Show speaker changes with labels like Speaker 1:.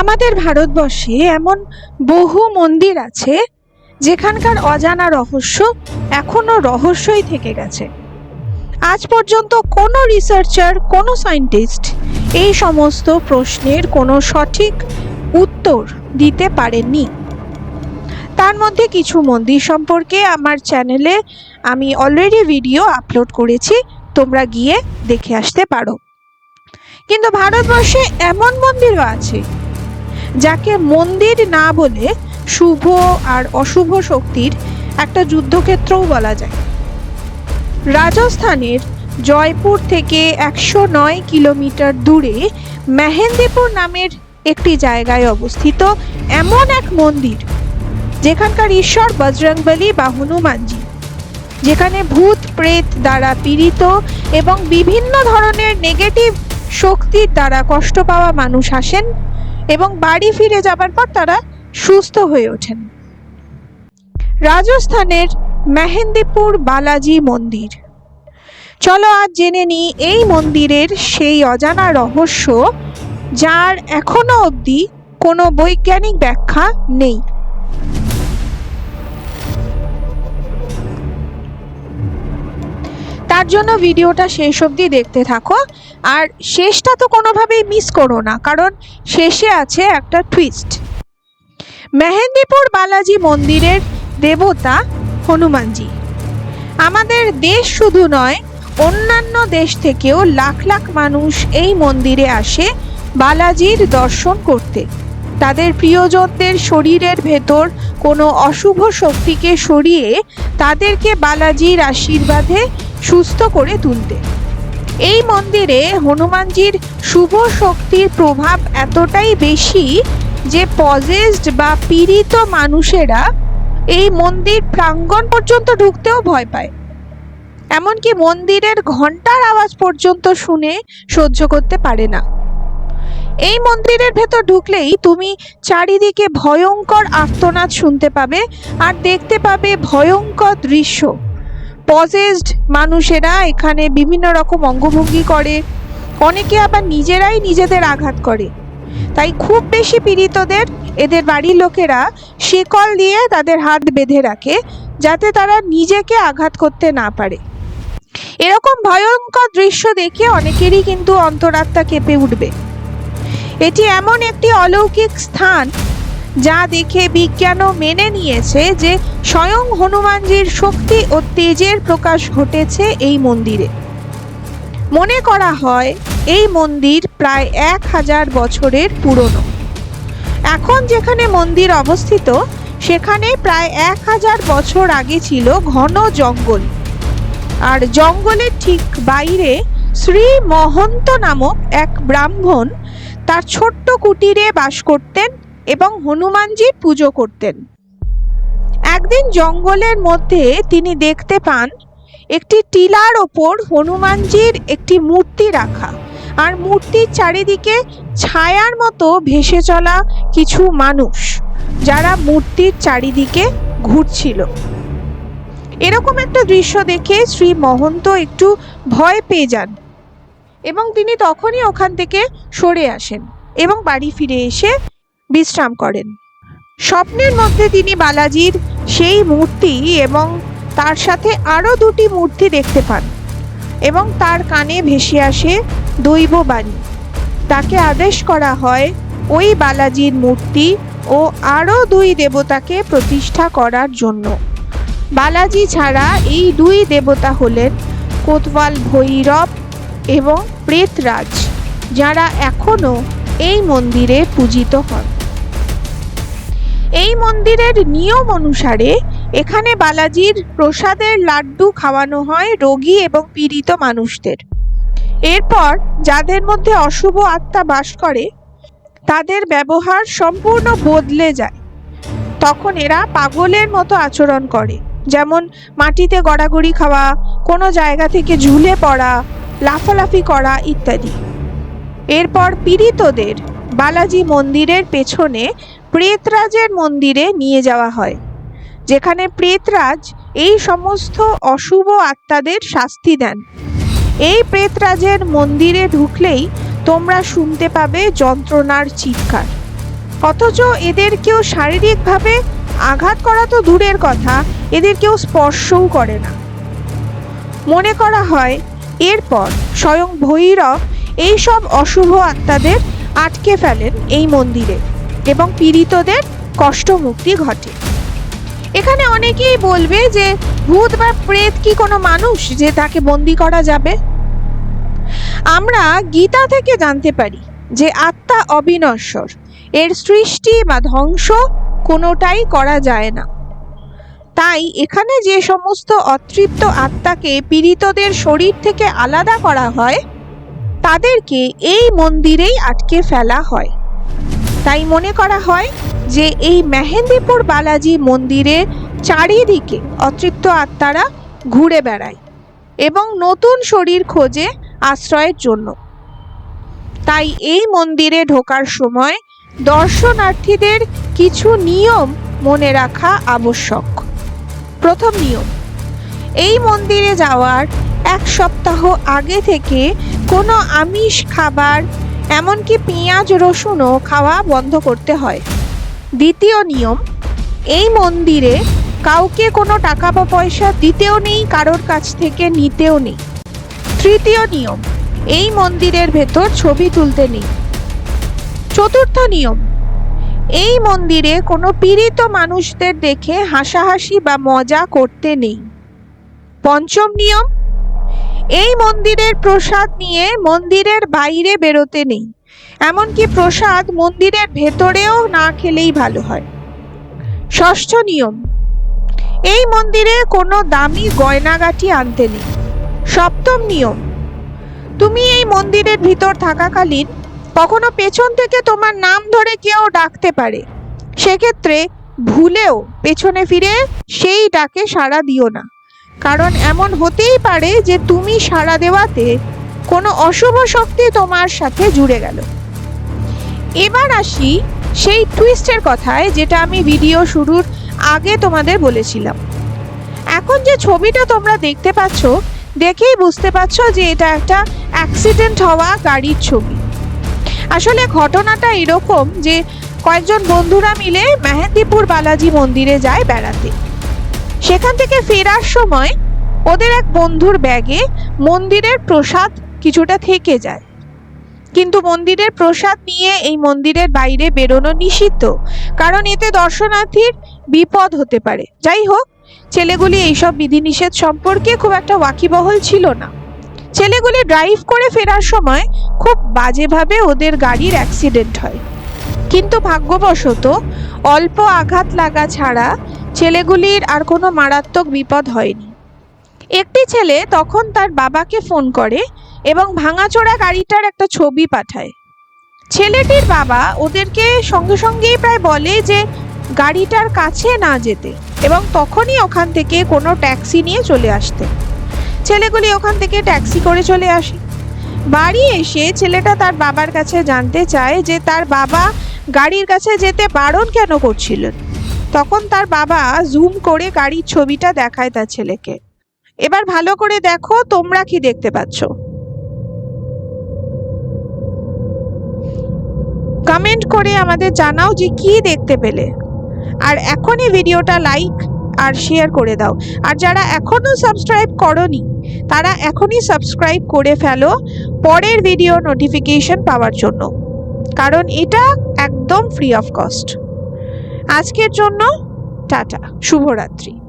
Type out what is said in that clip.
Speaker 1: আমাদের ভারতবর্ষে এমন বহু মন্দির আছে যেখানকার অজানা রহস্য এখনও রহস্যই থেকে গেছে। আজ পর্যন্ত কোনো রিসার্চার কোনো সায়েন্টিস্ট এই সমস্ত প্রশ্নের কোনো সঠিক উত্তর দিতে পারেননি। তার মধ্যে কিছু মন্দির সম্পর্কে আমার চ্যানেলে আমি অলরেডি ভিডিও আপলোড করেছি, তোমরা গিয়ে দেখে আসতে পারো। কিন্তু ভারতবর্ষে এমন মন্দিরও আছে যাকে মন্দির না বলে শুভ আর অশুভ শক্তির একটা যুদ্ধক্ষেত্রও বলা যায়। রাজস্থানের জয়পুর থেকে একশো নয় কিলোমিটার দূরে মেহেন্দিপুর নামের একটি জায়গায় অবস্থিত এমন এক মন্দির, যেখানকার ঈশ্বর বজরংবলী বা হনুমানজি, যেখানে ভূত, প্রেত দ্বারা পীড়িত এবং বিভিন্ন ধরনের নেগেটিভ শক্তির দ্বারা কষ্ট পাওয়া মানুষ আসেন এবং বাড়ি ফিরে যাবার পর তারা সুস্থ হয়ে ওঠেন। রাজস্থানের মেহেন্দিপুর বালাজি মন্দির। চলো আজ জেনে নিই এই মন্দিরের সেই অজানা রহস্য, যার এখনও অবধি কোনো বৈজ্ঞানিক ব্যাখ্যা নেই। তার জন্য ভিডিওটা শেষ অবধি দেখতে থাকো। আর শেষটা তো কোনোভাবেই মিস করো না, কারণ শেষে আছে একটা টুইস্ট মেহেন্দিপুর বালাজি মন্দিরের দেবতা হনুমানজি। আমাদের দেশ শুধু নয়, অন্যান্য দেশ থেকেও লাখ লাখ মানুষ এই মন্দিরে আসে বালাজির দর্শন করতে। তাদের প্রিয়জনদের শরীরের ভেতর কোনো অশুভ শক্তিকে সরিয়ে তাদেরকে বালাজির আশীর্বাদে সুস্থ করে তুলতে। এই মন্দিরে হনুমানজির শুভ শক্তির প্রভাব এতটাই বেশি যে পজেসড বা পীড়িত মানুষেরা এই মন্দির প্রাঙ্গণ পর্যন্ত ঢুকতেও ভয় পায়। এমনকি মন্দিরের ঘণ্টার আওয়াজ পর্যন্ত শুনে সহ্য করতে পারে না। এই মন্দিরের ভেতর ঢুকলেই তুমি চারিদিকে ভয়ঙ্কর আর্তনাদ শুনতে পাবে আর দেখতে পাবে ভয়ঙ্কর দৃশ্য। পজেসড মানুষেরা এখানে বিভিন্ন রকম অঙ্গভঙ্গি করে। অনেকে আবার নিজেরাই নিজেদের আঘাত করে। তাই খুব বেশি পীড়িতদের এদের বাড়ির লোকেরা শিকল দিয়ে তাদের হাত বেঁধে রাখে, যাতে তারা নিজেকে আঘাত করতে না পারে। এরকম ভয়ঙ্কর দৃশ্য দেখে অনেকেরই কিন্তু অন্তরাত্মা কেঁপে উঠবে। এটি এমন একটি অলৌকিক স্থান যা দেখে বিজ্ঞানও মেনে নিয়েছে যে স্বয়ং হনুমানজির শক্তি ও তেজের প্রকাশ ঘটেছে এই মন্দিরে। মনে করা হয়, এই মন্দির প্রায় এক হাজার বছরের পুরনো। এখন যেখানে মন্দির অবস্থিত, সেখানে প্রায় এক হাজার বছর আগে ছিল ঘন জঙ্গল। আর জঙ্গলের ঠিক বাইরে শ্রী মহন্ত নামক এক ব্রাহ্মণ তার ছোট্ট কুটিরে বাস করতেন এবং হনুমানজির পুজো করতেন। একদিন জঙ্গলের মধ্যে তিনি দেখতে পান, একটি টিলার ওপর হনুমানজির একটি মূর্তি রাখা। আর মূর্তির চারিদিকে ছায়ার মতো ভেসে চলা কিছু মানুষ, যারা মূর্তির চারিদিকে ঘুরছিল। এরকম একটা দৃশ্য দেখে শ্রী মহন্ত একটু ভয় পেয়ে যান এবং তিনি তখনই ওখান থেকে সরে আসেন এবং বাড়ি ফিরে এসে বিশ্রাম করেন। স্বপ্নের মধ্যে তিনি বালাজির সেই মূর্তি এবং তার সাথে আরও দুটি মূর্তি দেখতে পান এবং তার কানে ভেসে আসে দৈব বাণী। তাকে আদেশ করা হয় ওই বালাজির মূর্তি ও আরও দুই দেবতাকে প্রতিষ্ঠা করার জন্য। বালাজি ছাড়া এই দুই দেবতা হলেন কোতওয়াল ভৈরব এবং প্রেতরাজ, যারা এখনও এই মন্দিরে পূজিত হন। এই মন্দিরের নিয়ম অনুসারে এখানে বালাজির প্রসাদের লাড্ডু খাওয়ানো হয় রোগী এবং পীড়িত মানুষদের। এরপর যাদের মধ্যে অশুভ আত্মা বাস করে, তাদের ব্যবহার সম্পূর্ণ বদলে যায়। তখন এরা পাগলের মতো আচরণ করে, যেমন মাটিতে গড়াগড়ি খাওয়া, কোনো জায়গা থেকে ঝুলে পড়া, লাফালাফি করা ইত্যাদি। এরপর পীড়িতদের বালাজি মন্দিরের পেছনে প্রেতরাজের মন্দিরে নিয়ে যাওয়া হয়, যেখানে প্রেতরাজ এই সমস্ত অশুভ আত্মাদের শাস্তি দেন। এই প্রেতরাজের মন্দিরে ঢুকলেই তোমরা শুনতে পাবে যন্ত্রণার চিৎকার। অথচ এদের কেউ শারীরিকভাবে আঘাত করা তো দূরের কথা, এদের কেউ স্পর্শও করে না। মনে করা হয়, এরপর স্বয়ং ভৈরব এই সব অশুভ আত্মাদের আটকে ফেলেন এই মন্দিরে। এবং পীড়িতদের কষ্ট মুক্তি ঘটে। এখানে অনেকেই বলবে যে, ভূত বা প্রেত কি কোনো মানুষ যে তাকে বন্দি করা যাবে? আমরা গীতা থেকে জানতে পারি যে আত্মা অবিনশ্বর। এর সৃষ্টি বা ধ্বংস কোনোটাই করা যায় না। তাই এখানে যে সমস্ত অতৃপ্ত আত্মাকে পীড়িতদের শরীর থেকে আলাদা করা হয়, তাদেরকে এই মন্দিরেই আটকে ফেলা হয়। তাই মনে করা হয় যে এই মেহেন্দিপুর বালাজি মন্দিরে চারিদিকে অতৃপ্ত আত্মারা ঘুরে বেড়ায় এবং নতুন শরীর খোঁজে আশ্রয়ের জন্য। তাই এই মন্দিরে ঢোকার সময় দর্শনার্থীদের কিছু নিয়ম মনে রাখা আবশ্যক। প্রথম নিয়ম, এই মন্দিরে যাওয়ার এক সপ্তাহ আগে থেকে কোনো আমিষ খাবার এমনকি পেঁয়াজ, রসুনও খাওয়া বন্ধ করতে হয়। দ্বিতীয় নিয়ম, এই মন্দিরে কাউকে কোনো টাকা বা পয়সা দিতেও নেই, কারোর কাছ থেকে নিতেও নেই। তৃতীয় নিয়ম, এই মন্দিরের ভেতর ছবি তুলতে নেই। চতুর্থ নিয়ম, এই মন্দিরে কোনো পীড়িত মানুষদের দেখে হাসাহাসি বা মজা করতে নেই। পঞ্চম নিয়ম এই মন্দিরের প্রসাদ নিয়ে মন্দিরের বাইরে বেরোতে নেই। এমনকি প্রসাদ মন্দিরের ভেতরেও না খেলেই ভালো হয়। ষষ্ঠ নিয়ম। এই মন্দিরে কোনো দামি গয়নাগাটি আনতে নেই। সপ্তম নিয়ম। তুমি এই মন্দিরের ভিতর থাকাকালীন কখনো পেছন থেকে তোমার নাম ধরে কেউ ডাকতে পারে। সেক্ষেত্রে ভুলেও পেছনে ফিরে সেই ডাকে সাড়া দিও না। কারণ এমন হতেই পারে যে তুমি সাড়া দেওয়াতে কোনো অশুভ শক্তি তোমার সাথে জুড়ে গেল। এবার আসি সেই টুইস্টের কথায়, যেটা আমি ভিডিও শুরুর আগে তোমাদের বলেছিলাম। এখন যে ছবিটা তোমরা দেখতে পাচ্ছ, দেখেই বুঝতে পারছ যে এটা একটা অ্যাক্সিডেন্ট হওয়া গাড়ির ছবি। আসলে ঘটনাটা এরকম যে কয়েকজন বন্ধুরা মিলে মেহেন্দিপুর বালাজি মন্দিরে যায় বেড়াতে। সেখান থেকে ফেরার সময় ওদের এক বন্ধুর ব্যাগে মন্দিরের প্রসাদ কিছুটা থেকে যায়। কিন্তু মন্দিরের প্রসাদ নিয়ে এই মন্দিরের বাইরে বেরোনো নিষিদ্ধ, কারণ এতে দর্শনার্থীর বিপদ হতে পারে। যাই হোক, ছেলেগুলি এইসব বিধিনিষেধ সম্পর্কে খুব একটা ওয়াকিবহল ছিল না। ছেলেগুলি ড্রাইভ করে ফেরার সময় খুব বাজেভাবে ওদের গাড়ির অ্যাক্সিডেন্ট হয়। কিন্তু ভাগ্যবশত অল্প আঘাত লাগা ছাড়া ছেলেগুলির আর কোনো মারাত্মক বিপদ হয়নি। একটি ছেলে তখন তার বাবাকে ফোন করে এবং ভাঙাচোরা গাড়িটার একটা ছবি পাঠায়। ছেলেটির বাবা ওদেরকে সঙ্গে সঙ্গেই প্রায় বলে যে, গাড়িটার কাছে না যেতে। এবং তখনই ওখান থেকে কোনো ট্যাক্সি নিয়ে চলে আসতে। ছেলেগুলি ওখান থেকে ট্যাক্সি করে চলে আসে। বাড়ি এসে ছেলেটা তার বাবার কাছে জানতে চায় যে, তার বাবা গাড়ির কাছে যেতে বারণ কেন করছিলেন? তখন তার বাবা জুম করে গাড়ির ছবিটা দেখায় তার ছেলেকে। এবার ভালো করে দেখো তোমরা কি দেখতে পাচ্ছ। কমেন্ট করে আমাদের জানাও যে কি দেখতে পেলে। আর এখনই ভিডিওটা লাইক আর শেয়ার করে দাও। আর যারা এখনও সাবস্ক্রাইব করনি, তারা এখনই সাবস্ক্রাইব করে ফেলো পরের ভিডিও নোটিফিকেশন পাওয়ার জন্য। কারণ এটা একদম ফ্রি অফ কস্ট আজকের জন্য টাটা শুভরাত্রি।